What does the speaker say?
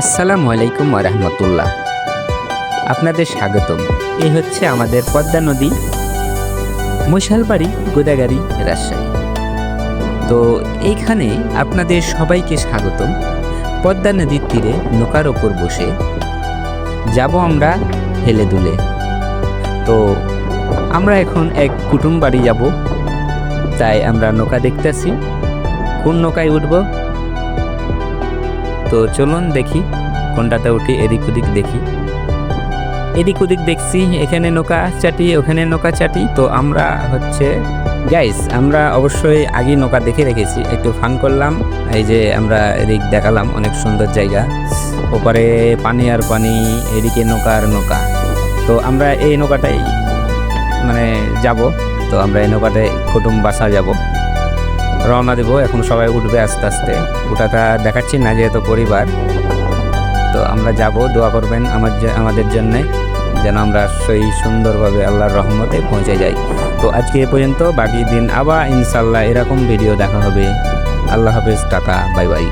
আসসালামু আলাইকুম রহমতুল্লাহ। আপনাদের স্বাগতম। এই হচ্ছে আমাদের পদ্মা নদী, মশালবাড়ি গোদাগাড়ি রাজশাহী। তো এইখানে আপনাদের সবাইকে স্বাগতম। পদ্মা নদীর তীরে নৌকার ওপর বসে যাব আমরা হেলে দুলে তো আমরা এখন এক কুটুম বাড়ি যাব, তাই আমরা নৌকা দেখতেছি। কোন নৌকায় উঠবো? তো চলুন দেখি, কোনটাতে উঠি, এদিক ওদিক দেখি। এদিক ওদিক দেখছি, এখানে নৌকা চাটি, ওখানে নৌকা চাটি। তো আমরা হচ্ছে গাইস আমরা অবশ্যই আগে নৌকা দেখে রেখেছি, একটু ফান করলাম। এই যে আমরা এদিক দেখালাম, অনেক সুন্দর জায়গা। ওপারে পানি আর পানি, এদিকে নৌকা আর নৌকা। তো আমরা এই নৌকাটাই মানে যাব। তো আমরা এই নৌকাটায় কুটুম বাসা যাব। রওনা দেব, এখন সবাই উঠবে আস্তে আস্তে। ওটাটা দেখাচ্ছি না, যেহেতু পরিবার। তো আমরা যাব, দোয়া করবেন আমার আমাদের জন্যে, যেন আমরা সেই সুন্দরভাবে আল্লাহর রহমতে পৌঁছে যাই। তো আজকে এ পর্যন্ত, বাকি দিন আবার ইনশাল্লাহ এরকম ভিডিও দেখা হবে। আল্লাহ হাফেজ, টাটা, বাই বাই।